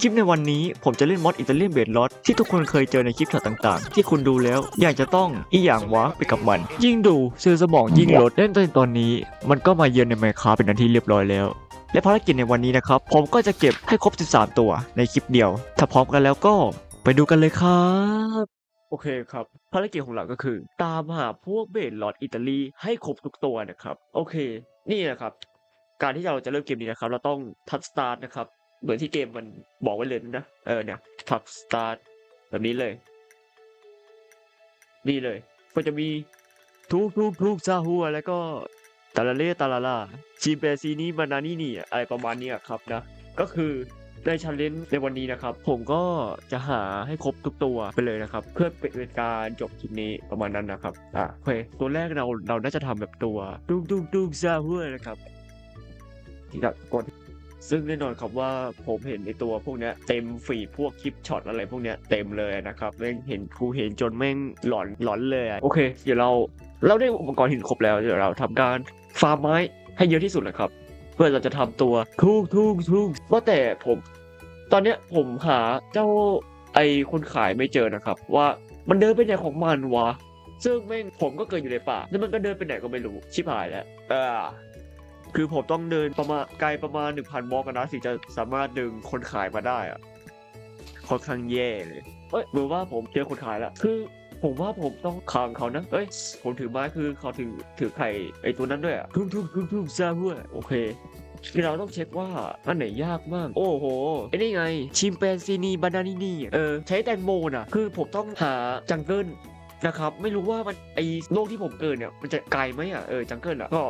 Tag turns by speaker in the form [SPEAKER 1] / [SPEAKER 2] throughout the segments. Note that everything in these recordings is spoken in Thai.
[SPEAKER 1] คลิปในวันนี้ผมจะเล่นมอดอิตาเลียนเบดลอตที่ทุกคนเคยเจอในคลิปช็อตต่างๆ ที่คุณดูแล้วอยากจะต้องอีอย่างวะไปกับมัน ยิ่งดูเซลล์สมองยิ่งลดเล่นจนตอนนี้ มันก็มาเยือนในไมค้าเป็นอันที่เรียบร้อยแล้ว และภารกิจในวันนี้นะครับ ผมก็จะเก็บให้ครบ 13 ตัวในคลิปเดียว ถ้าพร้อมกันแล้วก็ไปดูกันเลยครับโอเคครับ ภารกิจของเราก็คือ ตามหาพวกเบดลอตอิตาลีให้ครบทุกตัวนะครับ โอเค นี่นะครับ การที่เราจะเริ่มเกมนี้นะครับ เราต้องทัชสตาร์ทนะครับ เหมือนที่เกมมันบอกไว้เลยนะ เออเนี่ยทัชสตาร์ทแบบนี้เลย นี่เลย ก็จะมีทุกทุกทุกซาฮัวแล้วก็ตาลาเล่ตาลาลาชิมเปซีนี่บานานี่นี่อะไรประมาณนี้ครับนะ ก็คือในชันเลนในวันนี้นะครับ ผมก็จะหาให้ครบทุกตัวไปเลยนะครับ เพื่อเป็นการจบคลิปนี้ประมาณนั้นนะครับอะโอเคตัวแรกเราเราน่าจะทำแบบตัวดุกดุกดุกซาฮัวนะครับที่จะกด ซึ่งแน่นอนครับว่าผมเห็นในตัวพวกเนี้ยเต็มฟีพวกคลิปช็อตอะไรพวกเนี้ยเต็มเลยนะครับแม่งเห็นครูเห็นจนแม่งหลอนหลอนเลยโอเค เดี๋ยวเราเราได้อุปกรณ์หินครบแล้วเดี๋ยวเราทำการฟาร์มไม้ให้เยอะที่สุดนะครับ เพื่อเราจะทำตัวทุกทุกทุกว่าแต่ผม ตอนเนี้ยผมหาเจ้าไอคนขายไม่เจอนะครับ ว่ามันเดินไปไหนของมันวะซึ่งแม่งผมก็เกิดอยู่ในป่าแล้วมันก็เดินไปไหนก็ไม่รู้ชิบหายแล้วเออ คือผมต้องเดินประมาณไกลประมาณ 1,000บล็อกอะนะถึงจะสามารถดึงคนขายมาได้อะค่อนข้างแย่เลยเอ้ยเหมือนว่าผมเจอคนขายแล้วคือผมว่าผมต้องขังเขานะ เอ้ย ผมถือไม้คือเขาถือถือไข่ไอตัวนั้นด้วยอะทุกทุกทุกทุกซาหัวโอเคคือเราต้องเช็คว่าอันไหนยากมาก โอ้โหไอ้นี่ไง ชิมแปนซีนีบานานีนี่เออ ใช้แตงโมน่ะคือผมต้องหาจังเกิล นะครับไม่รู้ว่ามันไอโลกที่ผมเกิดเนี่ยมันจะไกลไหมอะเออจังเกิลอะก็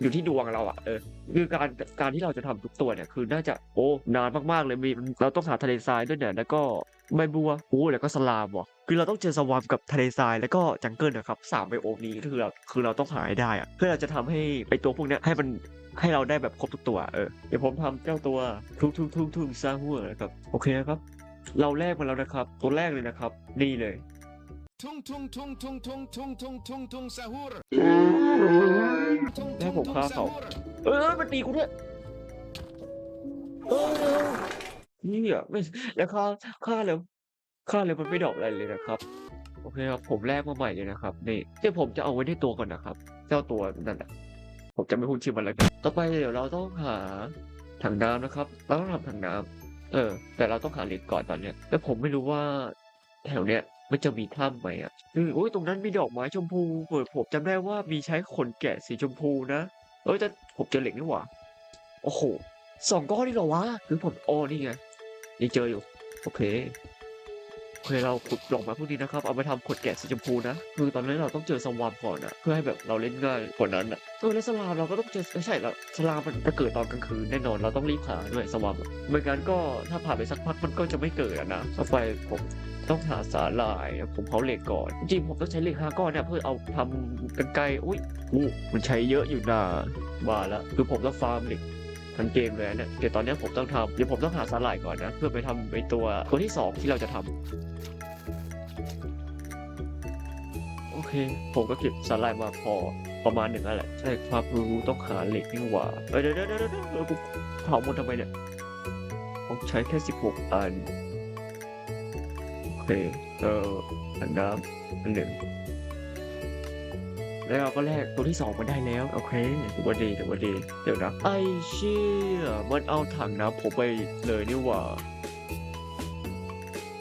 [SPEAKER 1] อยู่ที่ดวงเราอะเออคือการการที่เราจะทำทุกตัวเนี่ยคือน่าจะโอ้นานมากๆเลยมีเราต้องหาทะเลทรายด้วยเนี่ยแล้วก็ใบบัวโอ้แล้วก็สลามว่ะคือเราต้องเจอสวามกับทะเลทรายแล้วก็จังเกิลนะครับสามไบโอมนี้คือเราคือเราต้องหาให้ได้อะเพื่อเราจะทำให้ไอตัวพวกเนี้ยให้มันให้เราได้แบบครบทุกตัวเออเดี๋ยวผมทำเจ้าตัวทุกทุกทุกทุกซาหัวนะครับโอเคนะครับ เราแรกมาแล้วนะครับ ตัวแรกเลยนะครับ นี่เลย
[SPEAKER 2] Tung tung tung tung tung tung tung tung tung sahur.
[SPEAKER 1] ให้ผมฆ่าเขาเออมันตีกูด้วยเออนี่อะไม่แล้วค่าค่าแล้วค่าแล้วมันไม่ดรอกอะไรเลยนะครับ โอเคครับผมแลกมาใหม่เลยนะครับนี่เดี๋ยวผมจะเอาไว้ในตัวก่อนนะครับ เจ้าตัวนั่นแหละผมจะไม่พูดชื่อมันแล้วกันต่อไปเดี๋ยวเราต้องหาถังน้ำนะครับเราต้องทำถังน้ำเออ แต่เราต้องหาเหล็กก่อนตอนเนี้ยแล้วผมไม่รู้ว่าแถวเนี้ย มันจะมีถ้ำไหมอะอือโอ้ยตรงนั้นมีดอกไม้ชมพูเปิดผมจำได้ว่ามีใช้ขนแกะสีชมพูนะ เอ้ยแต่ผมเจอเหล็กนี่หว่า โอ้โหสองก้อนนี่เหรอวะ คือผมอ๋อนี่ไงยังเจออยู่ โอเค เคยเราขุดดอกม้พวกนี้นะครับ เอาไปทำขนแกะสีชมพูนะ คือตอนนี้นเราต้องเจอสวามก่อนอะเพื่อให้แบบเราเล่นง่ายกว่านั้นอะเออแล้วสลามเราก็ต้องเจอไม่ใช่แล้วสลามมันจะเกิดตอนกลางคืนแน่นอนเราต้องรีบหาด้วยสวามอะไม่งั้นก็ถ้าผ่านไปสักพักมันก็จะไม่เกิดนะต่อไปผมต้องหาสาหร่ายผมเผาเหล็กก่อน จริงผมต้องใช้เหล็กห้าก้อนเนี่ยเพื่อเอาทำกันไกรอุ้ยอู้มันใช้เยอะอยู่นะบ้าละคือผมต้องฟาร์มเหล็ก ทั้งเกมเลยนะเดี๋ยวตอนนี้ผมต้องทำเดี๋ยวผมต้องหาสาหร่ายก่อนนะ เพื่อไปทำไอตัวตัวที่สองที่เราจะทำโอเค ผมก็เก็บสาหร่ายมาพอประมาณหนึ่งแล้วแหละ ใช่ครับรู้ต้องหาเหล็กนี่หว่าเอ้ยเดี๋ยวเดี๋ยวเดี๋ยวเดี๋ยวเดี๋ยวกูเผาหมดทำไมเนี่ยผมใช้แค่สิบหกอันโอเคเอออันน้ำอันหนึ่ง แล้วเราก็แลกตัวที่สองมาได้แล้ว โอเคถือว่าดีถือว่าดี เดี๋ยวนะ ไอเชี่ยมันเอาถังน้ำผมไปเลยนี่หว่า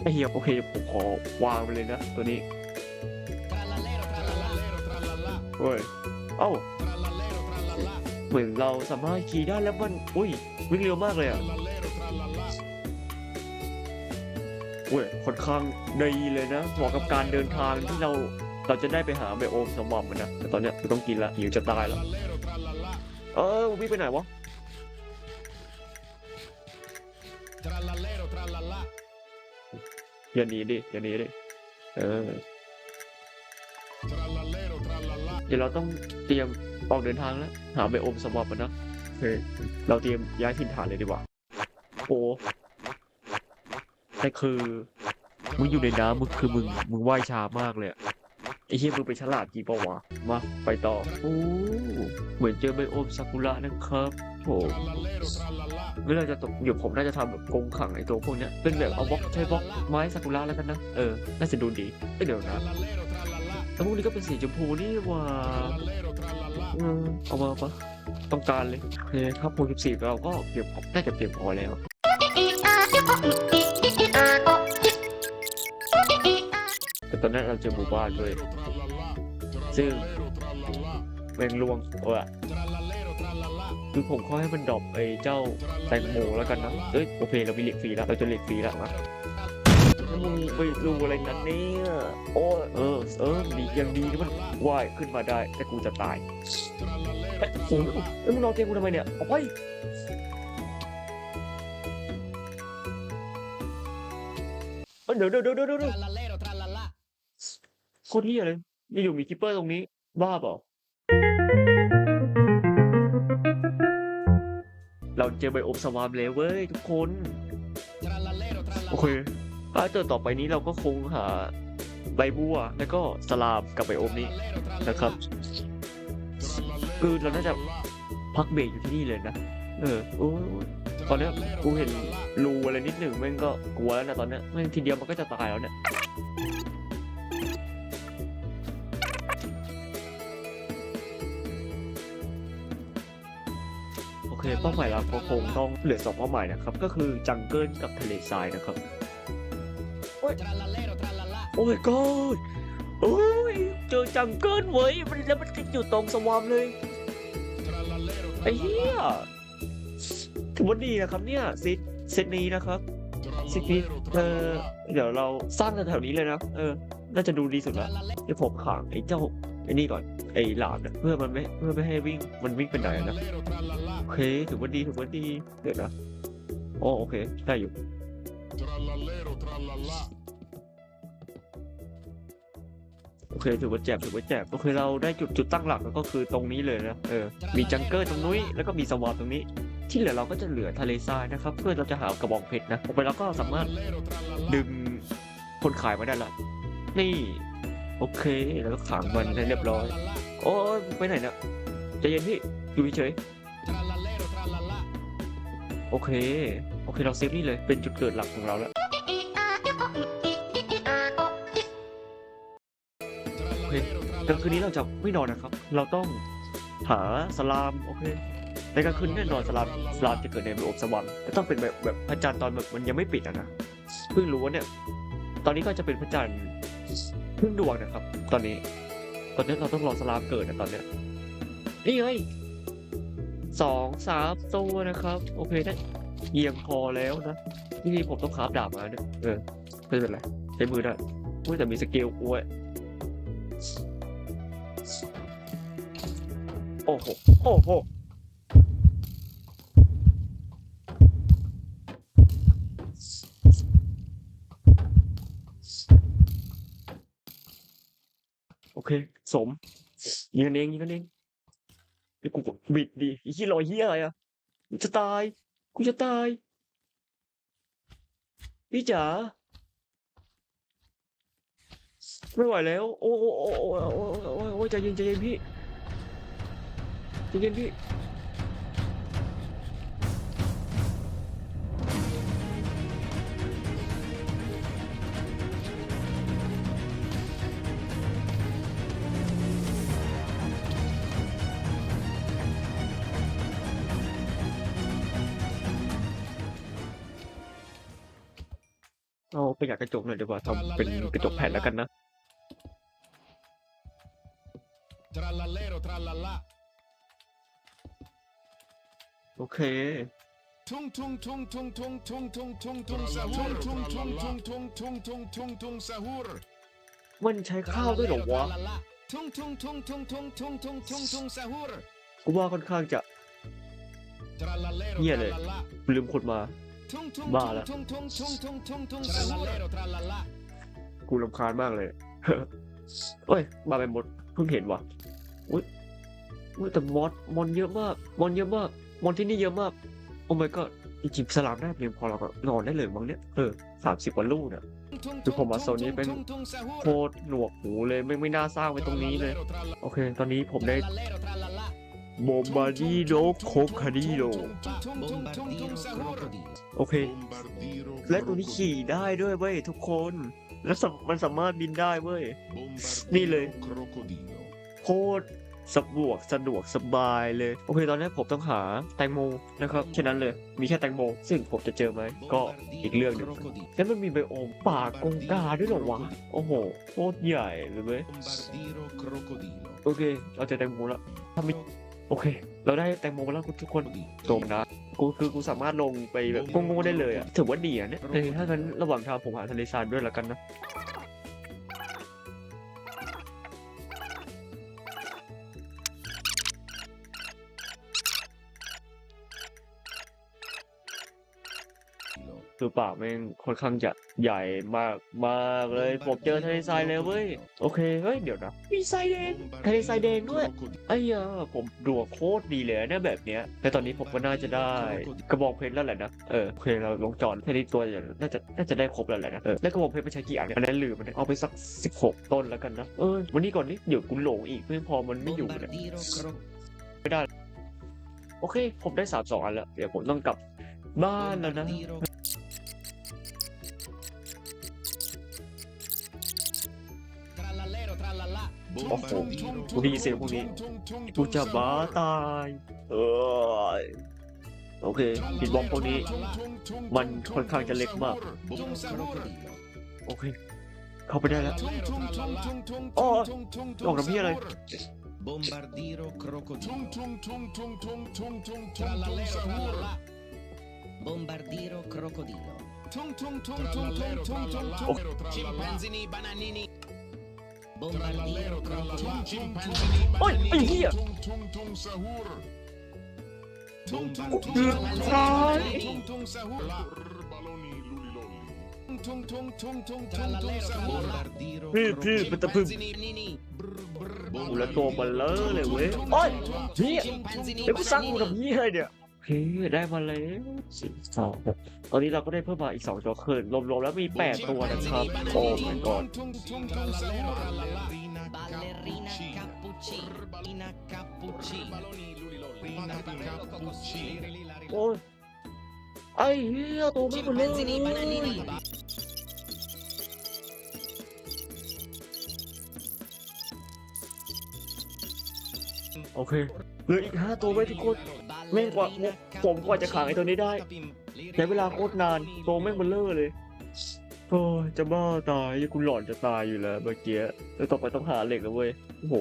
[SPEAKER 1] ไอเฮียโอเค ผมขอวางไปเลยนะ ตัวนี้เฮ้ย เอ้าเหมือนเราสามารถขี่ได้แล้วมันอุ้ย วิ่งเร็วมากเลยอะเว้ยค่อนข้างดีเลยนะเหมาะกับการเดินทางที่เรา เราจะได้ไปหาไบโอมสมบัติมันนะแต่ตอนเนี้ยกูต้องกินละหิวจะตายแล้ว เออวิ่งไปไหนวะอย่าหนีดิอย่าหนีดิเออเดี๋ยวเราต้องเตรียมออกเดินทางแล้ว หาไบโอมสมบัติมันนะโอเคเราเตรียมย้ายถิ่นฐานเลยดีกว่าโอ้แต่คือมึงอยู่ในน้ำมึงคือมึงมึงว่ายช้ามากเลยอะ ไอ้เหี้ยมึงเป็นฉลาดจริงปะวะ มาไปต่อโอ้เหมือนเจอไบโอมซากุระนะครับโหไม่เราจะตกอยู่ผมน่าจะทำแบบกรงขังไอ้ตัวพวกเนี้ยเป็นแบบเอาบล็อกใช้บล็อกไม้ซากุระแล้วกันนะ เออ น่าจะดูดีเอ้ยเดี๋ยวนะแล้วพวกนี้ก็เป็นสีชมพูนี่หว่าเออเอามาปะต้องการเลยโอเคครับโปร14เราก็เพียงพอน่าจะเพียงพอแล้วแตอนนั้นเราเจอหมู่บ้านด้วย ซึ่งแมงลวงเออคือผมขอให้มันดรอปไอ้เจ้าแตงโมแล้วกันนะเอ้ยโอเคเรามีเหล็กฟรีแล้วเราจะเหล็กฟรีแล้วนะแล้วมึงไปดูอะไรกันเนี่ยโอ้เออ เออดียังดีที่มันว่ายขึ้นมาได้ แต่กูจะตายเอ้ยมึงนอนเตียงกูทำไมเนี่ยเอาไปเดี๋ยวเดี๋ยวเดี๋ยวเดี๋ยวเดี๋ยว
[SPEAKER 2] Trallallero, trallallà.
[SPEAKER 1] โคตรเฮียเลยอยู่มีคิปเปอร์ตรงนี้บ้าเปล่าเราเจอไบโอมสวามแล้วเว้ยทุกคนโอเคถ้าเจอต่อไปนี้เราก็คงหาใบบัวแล้วก็สลามกับไบโอมนี้นะครับคือเราน่าจะพักเบรกอยู่ที่นี่เลยนะเออโอ้ตอนนี้กูเห็นรูอะไรนิดหนึ่งแม่งก็กลัวแล้วนะตอนนี้แม่งทีเดียวมันก็จะตายแล้วเนี่ย เป้าหมายเราก็คงต้องเหลือสองเป้าหมายนะครับ ก็คือจังเกิลกับทะเลทรายนะครับ โอ้ my god โอ้ยเจอจังเกิลเว้ยมันแล้วมันติดอยู่ตรงสวามเลยไอ้เหี้ยถือว่าดีนะครับเนี่ยเซตเซตนี้นะครับเซตนี้เออเดี๋ยวเราสร้างแถวนี้เลยนะเออ น่าจะดูดีสุดละเดี๋ยวผมขังไอ้เจ้า ไอ้นี่ก่อนไอ้หลามเนี่ยเพื่อมันไม่เพื่อไม่ให้วิ่งมันวิ่งไปไหนนะโอเคถือว่าดีถือว่าดีเดี๋ยวนะอ๋อโอเคได้อยู่โอเคถือว่าแจบถือว่าแจบโอเคเราได้จุดจุดตั้งหลักแล้วก็คือตรงนี้เลยนะเออมีจังเกิลตรงนู้นแล้วก็มีสวาปตรงนี้ ที่เหลือเราก็จะเหลือทะเลทรายนะครับ เพื่อเราจะหากระบองเพชรนะออกไปแล้วก็สามารถดึงคนขายมาได้ละนี่ โอเค แล้วก็ขังมันให้เรียบร้อย โอ้ยไปไหนเนี่ยใจเย็นพี่อยู่เฉยโอเค โอเค เราเซฟนี่เลย เป็นจุดเกิดหลักของเราแล้ว
[SPEAKER 2] Trallallero,
[SPEAKER 1] กลางคืนนี้เราจะไม่นอนนะครับ เราต้องหาสลาม โอเคในกลางคืนแน่นอนสลามสลามจะเกิดในระบบสว่างแต่ต้องเป็นแบบแบบพระจันทร์ตอนแบบมันยังไม่ปิดอะนะ เพิ่งรู้ว่าเนี่ย ตอนนี้ก็จะเป็นพระจันทร์ รึ่งดวงนะครับ ตอนนี้ ตอนนี้เราต้องรอสลามเกิดนะตอนเนี้ยนี่ไงสองสามตัวนะครับ โอเคได้เยียงพอแล้วนะนี่ผมต้องคราฟดาบมาเนี่ยเออไม่เป็นไรใช้มือได้อุ้ยแต่มีสเกลอ้วยโอ้โหโอ้โห อเค สมยืนเองยืนเองไอ้กูบิดดีไอ้เหี้ลอยเหี้ยอะไรอะกูจะตายกูจะตายพี่จ๋าไม่ไหวแล้ว โอ้โอ้โอ้โอ้โอ้ใจเย็นใจเย็นพี่ใจเย็นพี่ เอาไปอยากกระจกหน่อยดีกว่าทำเป็นกระจกแผ่นแล้วกันนะ
[SPEAKER 2] Trallallero, trallallà.
[SPEAKER 1] โอเค
[SPEAKER 2] Tung tung tung tung tung tung tung tung tung sahur. Tung tung tung tung tung tung tung tung sahur.
[SPEAKER 1] มันใช้ข้าวด้วยเหรอวะ
[SPEAKER 2] Trallallà. Tung tung tung tung tung tung tung tung tung sahur.
[SPEAKER 1] กูว่าค่อนข้างจะ
[SPEAKER 2] Trallallero,
[SPEAKER 1] Niente.
[SPEAKER 2] trallallà.
[SPEAKER 1] ลืมคนมา
[SPEAKER 2] Tung tung
[SPEAKER 1] Va,
[SPEAKER 2] tung
[SPEAKER 1] là.
[SPEAKER 2] tung tung tung tung tung tung Trallallero, trallallà.
[SPEAKER 1] กูรำคาญมากเลยเอ้ยมาเป็นมดเพิ่งเห็นว่ะอุ้ยอุ้ยแต่มอสมอนเยอะมากมอนเยอะมากมอนที่นี่เยอะมากโอ้ my god จริงๆสลามได้เพียงพอเราก็นอนได้เลยมั้งเนี่ยเออสามสิบกว่าลูกเนี่ย
[SPEAKER 2] Tung
[SPEAKER 1] Tôi
[SPEAKER 2] tung
[SPEAKER 1] không bảo
[SPEAKER 2] tung
[SPEAKER 1] sao nhé,
[SPEAKER 2] tung
[SPEAKER 1] bên-
[SPEAKER 2] tung tung sahur.
[SPEAKER 1] โคตรหนวกหูเลยไม่ไม่น่าสร้างไว้ตรงนี้เลย
[SPEAKER 2] Trallallero, trallallà.
[SPEAKER 1] โอเค ตอนนี้ผมได้
[SPEAKER 2] Trallallero, trallallà.
[SPEAKER 1] โบบาดีโดโคคาดิโด
[SPEAKER 3] Bombardiro crocodilo.
[SPEAKER 1] โอเค
[SPEAKER 2] Bombardiro
[SPEAKER 1] และตัวนี้ขี่ได้ด้วยเว้ยทุกคน แล้วสามมันสามารถบินได้เว้ย นี่เลย
[SPEAKER 2] crocodilo
[SPEAKER 1] โคตรสะดวกสะดวกสบายเลย โอเค ตอนนี้ผมต้องหาแตงโมนะครับแค่นั้นเลย มีแค่แตงโม ซึ่งผมจะเจอไหม ก็อีกเรื่องหนึ่ง
[SPEAKER 3] crocodilo.
[SPEAKER 1] แล้วมันมีไบโอมป่ากงกาด้วยเหรอวะ โอ้โหโคตรใหญ่เลยเว้ย
[SPEAKER 3] Bombardiro crocodilo.
[SPEAKER 1] โอเค เราเจอแตงโมแล้วถ้ามี โอเค เราได้แตงโมมาแล้วทุกคนโตมนะกูคือกูสามารถลงไปแบบงงๆได้เลยอะถือว่าดีอะเนี่ยเออถ้างั้นระหว่างทางผมหาทะเลทรายด้วยละกันนะ คือป่าแม่งค่อนข้างจะใหญ่มากมากเลยผมเจอทะเลทรายแล้วเว้ยโอเคเฮ้ยเดี๋ยวนะมีทรายแดงทะเลทรายแดงด้วยไอ้ยาผมดวงโคตรดีเลยนะแบบเนี้ยแต่ตอนนี้ผมก็น่าจะได้กระบอกเพชรแล้วแหละนะเออโอเคเราลงจอดแค่นี้ตัวอย่างน่าจะน่าจะได้ครบแล้วแหละนะเออแล้วกระบอกเพชรมันใช้กี่อันเนี่ยอันนั้นลืมมันเอาไปสักสิบหกต้นแล้วกันนะเออวันนี้ก่อนนี้เดี๋ยวกูหลงอีกไม่พอมันไม่อยู่เนี่ย
[SPEAKER 3] Bombardiro cro-
[SPEAKER 1] โอเค ผมได้สามสองอันแล้ว เดี๋ยวผมต้องกลับบ้านแล้วนะ โอ้โหกูได้ยินเสียงพวกนี้กูจะบ้าตาย เออโอเคหินบอมพวกนี้ มันค่อนข้างจะเล็กมาก
[SPEAKER 3] crocodilo.
[SPEAKER 1] โอเค เข้าไปได้แล้วอ๋อออกน้ำพี่อะไร
[SPEAKER 3] Bombardiro crocodilo. Bombardiro crocodilo.
[SPEAKER 2] Chimpanzini
[SPEAKER 3] bananini. Bombardiro crocodilo.
[SPEAKER 1] โอ้ยไอ้เหี้ย
[SPEAKER 3] Bombardiro
[SPEAKER 1] ตาย
[SPEAKER 3] Bombardiro
[SPEAKER 1] พี่พี่
[SPEAKER 3] crocodilo.
[SPEAKER 1] มันตะพึงกูแล้วตัวมันเลอะเลยเว้ยโอ้ยเฮียเดี๋ยวกูสร้างกูกับเฮียเนี่ยโอ เคได้มาแล้วสี่สองตอนนี้เราก็ได้เพิ่มมาอีกสองตัวคืนรวมๆแล้วมีแปดตัวนะครับ โอ้ my god
[SPEAKER 3] Ballerina cappuccina. Cappuccina.
[SPEAKER 1] โอ้ยไอ้เฮียตัวไม่หมดเลย
[SPEAKER 3] Chimpanzini bananini.
[SPEAKER 1] โอเคเหลืออีกห้าตัวไว้ทุกคน แม่งกว่าผมกว่าจะขังไอ้ตัวนี้ได้ใช้เวลาโคตรนานตัวแม่งเบลเลอร์เลยโอ้ยจะบ้าตายยังกูหลอนจะตายอยู่แล้วเมื่อกี้แล้วต่อไปต้องหาเหล็กแล้วเว้ยโอ้โห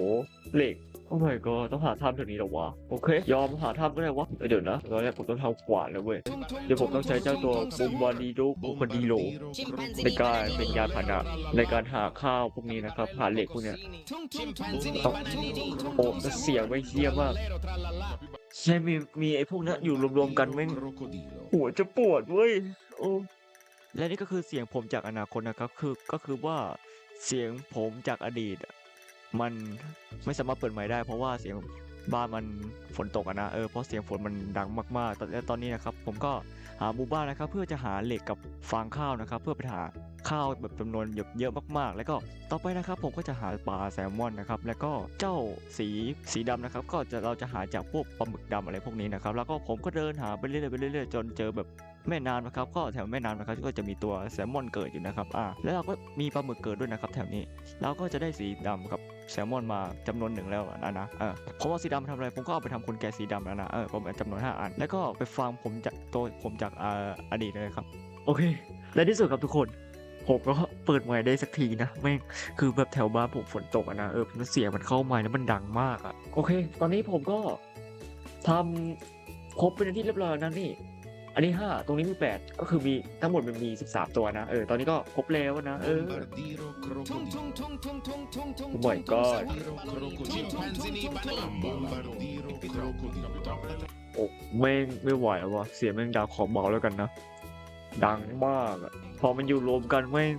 [SPEAKER 1] เหล็กโอ้ my god ต้องหาถ้ำแถวนี้เหรอวะโอเค ยอมหาถ้ำก็ได้วะเอ้ยเดี๋ยวนะตอนแรกผมต้องทำขวานแล้วเว้ยเดี๋ยวผมต้องใช้เจ้าตัวบุมบาดีโดบุคดีโลในการเป็นยานพาหนะในการหาข้าวพวกนี้นะครับหาเหล็กพวกเนี้ยต้องโอ้แต่เสียงไม่เฮี้ยมาก ใช่มีมีไอ้พวกนั้นอยู่รวมๆกันแม่ง
[SPEAKER 3] Crocodilo.
[SPEAKER 1] หัวจะปวดเว้ยโอ้และนี่ก็คือเสียงผมจากอนาคตนะครับคือก็คือว่าเสียงผมจากอดีตอะมันไม่สามารถเปิดไมค์ได้ เพราะว่าเสียงบ้านมันฝนตกอะนะเออเพราะเสียงฝนมันดังมากๆตอนและตอนนี้นะครับ ผมก็หาหมู่บ้านนะครับ เพื่อจะหาเหล็กกับฟางข้าวนะครับ เพื่อไปหา ข้าวแบบจำนวนเยอะมากๆ แล้วก็ต่อไปนะครับผมก็จะหาปลาแซลมอนนะครับแล้วก็เจ้าสีสีดำนะครับก็จะเราจะหาจากพวกปลาหมึกดำอะไรพวกนี้นะครับแล้วก็ผมก็เดินหาไปเรื่อยๆไปเรื่อยๆจนเจอแบบแม่น้ำนะครับก็แถวแม่น้ำนะครับก็จะมีตัวแซลมอนเกิดอยู่นะครับอ่าแล้วเราก็มีปลาหมึกเกิดด้วยนะครับ แถวนี้เราก็จะได้สีดำกับแซลมอนมาจำนวนหนึ่งแล้วนะนะเออเพราะว่าสีดำทำอะไรผมก็เอาไปทำคนแก่สีดำแล้วนะเออประมาณจำนวน 5 อัน แล้วก็ไปฟาร์มผมจากตัวผมจากอ่าอดีตเลยครับ โอเค และที่สุดครับทุกคน ผมก็เปิดไมค์ได้สักทีนะแม่งคือแบบแถวบ้านผมฝนตกอะนะเออมันเสียงมันเข้ามาแล้วมันดังมากอะโอเค ตอนนี้ผมก็ทำครบเป็นที่เรียบร้อยแล้วนะนี่ อันนี้ห้าตรงนี้มีแปดก็คือมีทั้งหมดมันมีสิบสามตัวนะเออตอนนี้ก็ครบแล้วนะเออ
[SPEAKER 3] Bombardiro crocodilo.
[SPEAKER 1] Oh my god
[SPEAKER 3] Bombardiro crocodilo. Bombardiro crocodilo.
[SPEAKER 1] โอ้แม่งไม่ไหวแล้ววะเสียงแม่งดังขอเบาแล้วกันนะดังมากอะ พอมันอยู่รวมกันแม่ง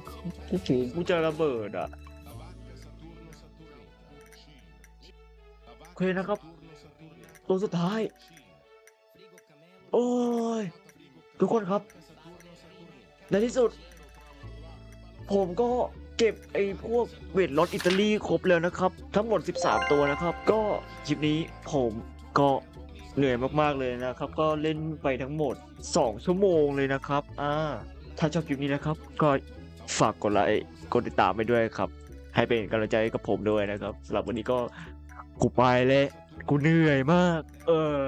[SPEAKER 1] กูหูกูจะระเบิดอะโอเคนะครับ ตัวสุดท้าย โอ้ย ทุกคนครับ ในที่สุด ผมก็เก็บไอ้พวกเวทรถอิตาลีครบแล้วนะครับ ทั้งหมด 13 ตัวนะครับ ก็คลิปนี้ผมก็เหนื่อยมากๆเลยนะครับ ก็เล่นไปทั้งหมด 2 ชั่วโมงเลยนะครับ อ่า ถ้าชอบคลิปนี้นะครับ ก็ฝากกดไลค์กดติดตามไปด้วยครับ ให้เป็นกำลังใจให้กับผมด้วยนะครับสำหรับวันนี้ก็กูไปแล้วกูเหนื่อยมาก เออ